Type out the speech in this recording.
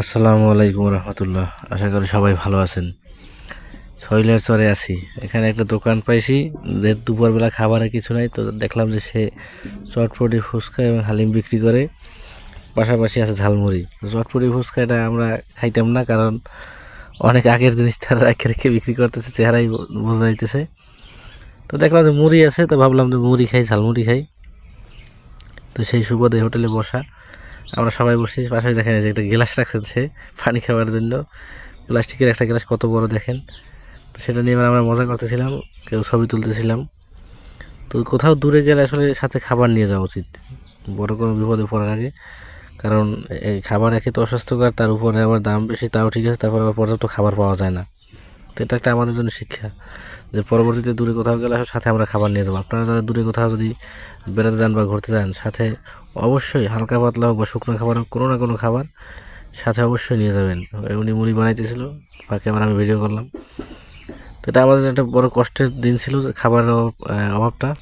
আসসালামু আলাইকুম রহমতুল্লাহ। আশা করি সবাই ভালো আছেন। শৈলের চরে আছি। এখানে একটা দোকান পাইছি। যে দুপুরবেলা খাবারের কিছু নাই, তো দেখলাম যে সে চটপটি ফুচকা এবং হালিম বিক্রি করে। পাশাপাশি আছে ঝালমুড়ি। চটপটি ফুচকা এটা আমরা খাইতাম না, কারণ অনেক আগের জিনিস তারা রেখে রেখে বিক্রি করতেছে, চেহারাই বোঝা যাইতেছে। তো দেখলাম যে মুড়ি আছে, তো ভাবলাম যে মুড়ি খাই, ঝালমুড়ি খাই। তো সেই সুবাদে হোটেলে বসা। আমরা সবাই বসছি পাশে দেখেন যে একটা গ্লাস রাখছে পানি খাওয়ার জন্য। প্লাস্টিকের একটা গ্লাস কত বড় দেখেন। তো সেটা নিয়ে আমরা মজা করতেছিলাম, কেউ ছবি তুলতেছিলাম। তো কোথাও দূরে গেলে আসলে সাথে খাবার নিয়ে যাওয়া উচিত। বড় কোনো বিপদে পড়ার আগে। কারণ এই খাবার একে তো অস্বাস্থ্যকর, তার উপরে আবার দাম বেশি, তাও ঠিক আছে, তারপর আবার পর্যাপ্ত খাবার পাওয়া যায় না। তো এটা একটা আমাদের জন্য শিক্ষা। যে পরবর্তীতে দূরে কোথাও গেলে সাথে আমরা খাবার নিয়ে যাব। আপনারা যারা দূরে কোথাও যদি বেড়াতে যান বা ঘুরতে যান, সাথে অবশ্যই হালকা পাতলা হোক বা শুকনো খাবার হোক, কোনো না কোনো খাবার সাথে অবশ্যই নিয়ে যাবেন। উনি মুড়ি বানাইতেছিল, বাকি ক্যামেরা আমি ভিডিও করলাম। তো এটা আমাদের একটা বড় কষ্টের দিন ছিল খাবারের অভাব- অভাবটা।